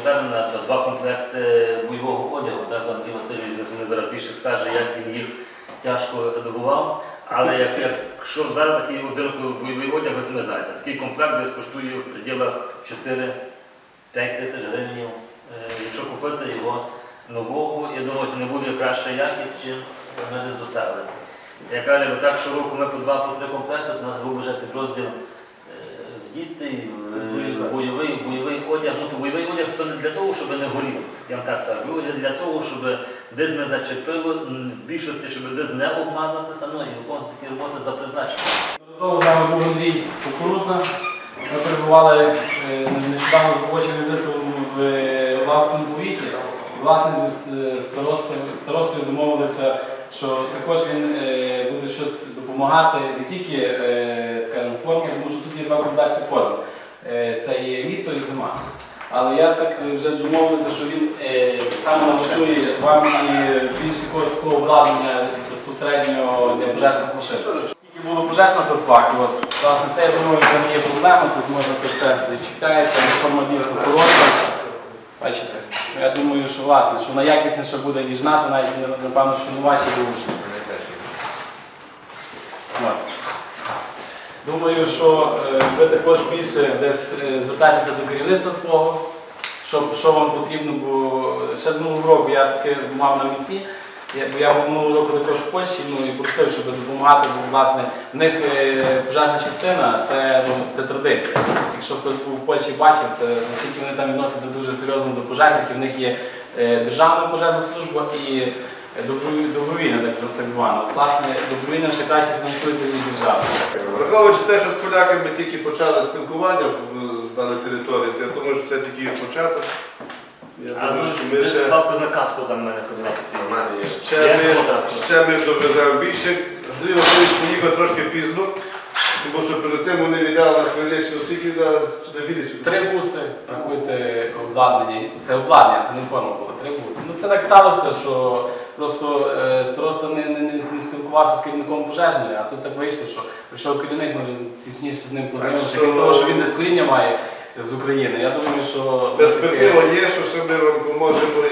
елементарна назва, два комплекти бойового одягу. Так, Андрій Васильович зараз більше скаже, як він їх тяжко добував. Але як, якщо зараз такий бойовий одяг, ви самі знаєте, такий комплект десь коштує в пределах 4-5 тисяч гривень. Якщо купити його нового, я думаю, це не буде краща якість, чим ми десь доставили. Я кажу, так щороку ми по два, по три комплекти, у нас був вже підрозділ е, в діти, бойовий, бойовий одяг. Ну, то бойовий одяг то не для того, щоб не горів, я вам. Бойовий для того, щоб десь не зачепило, більшості, щоб десь не обмазатися, ну і виконувати такі роботи за призначенням. Разом з нами був Андрій Кукуруза. Ми перебували е, нещодавно з робочим візитом в е, Власному повітрі. Власне, зі с- старостою, домовилися, що також він е, буде щось допомагати не тільки, е, скажімо, форми, тому що тут є два комплекти форм. Е, Це є літо і зима. Але я так вже домовився, що він е, так само наготує вам і більше якогось такого обладнання безпосередньо для пожежних машин. Скільки було пожеж на от, власне, це я думаю, це не є проблема, тут можна це все чекається, форма дійсно хороша. Бачите? Я думаю, що власне, що вона якісніша буде, ніж наша, навіть напевно, що новачі бушні. Думаю, що е, ви також більше десь е, звертаєтеся до керівництва свого, що, що вам потрібно, бо ще з минулого року я таке мав на меті. Я, бо я минулого року також в Польщі ну, і просив, щоб допомагати, бо власне в них е, пожежна частина це, ну, це традиція. Якщо хтось був в Польщі бачив, це наскільки вони там відносяться дуже серйозно до пожежників, в них є державна пожежна служба і доброві- добровільна, так, так звана. Власне, добровільна ще краще фінансується ніж держава. Враховуючи те, що з поляками тільки почали спілкування в- з даної території, то я думаю, що це тільки їх початок. Я А ну, думаю, що ми ще, ставку на каску там в мене ходила. ще, ми, ще ми довеземо більше. Андрій Васильович поїхав трошки пізно, тому що перед тим вони віддали на хвилище освіті, чи Вілісі. Три буси, рахуйте обладнання. Це обладнання, це не форма була, три буси. Ну це так сталося, що просто е, староста не, не, не, не спілкувався з керівником пожежної, а тут так вийшло, що прийшов керівник, ми вже тісніше з ним познайомилися, що- крім того, що він не з коріння має з України. Я думаю, що Перспектива є, що ще ми вам поможемо.